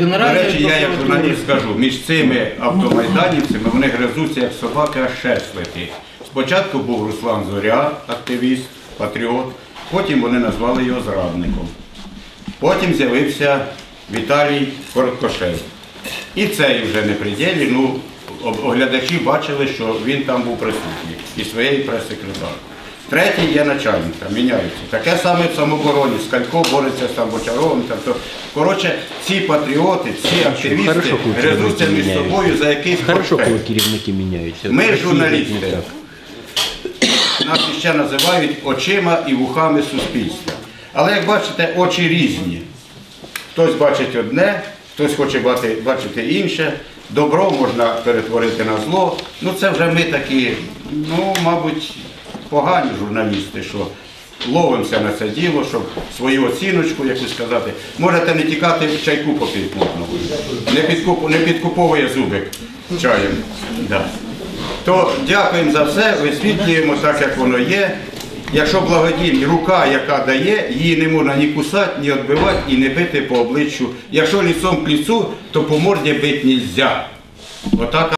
До речі, я як журналіст скажу, між цими автомайданівцями вони гризуться як собаки, аж шерсть летить. Спочатку був Руслан Зоря, активіст, патріот, потім вони назвали його зрадником. Потім з'явився Віталій Короткошей. І цей вже не при ділі, ну, оглядачі бачили, що він там був присутній і своєї прес-секретар. Третій є начальника, міняються. Таке саме в самообороні. Скалько бореться з там Бочаровим. Там, то. Коротше, ці патріоти, ці активісти гризуться між собою за якийсь Хорошо, коли керівники міняються. Ми журналісти. Нас ще називають очима і вухами суспільства. Але як бачите, очі різні. Хтось бачить одне, хтось хоче бачити інше. Добро можна перетворити на зло. Ну це вже ми такі, ну, мабуть, погані журналісти, що ловимося на це діло, щоб свою оціночку якусь сказати. Можете не тікати в чайку можна. Не, підкуп, не підкуповує зубик чаєм. Да. То дякуємо за все, висвітлюємо так, як воно є. Якщо благодійні рука, яка дає, її не можна ні кусати, ні відбивати і не бити по обличчю. Якщо ліцом к ліцу, то по морді бити не можна.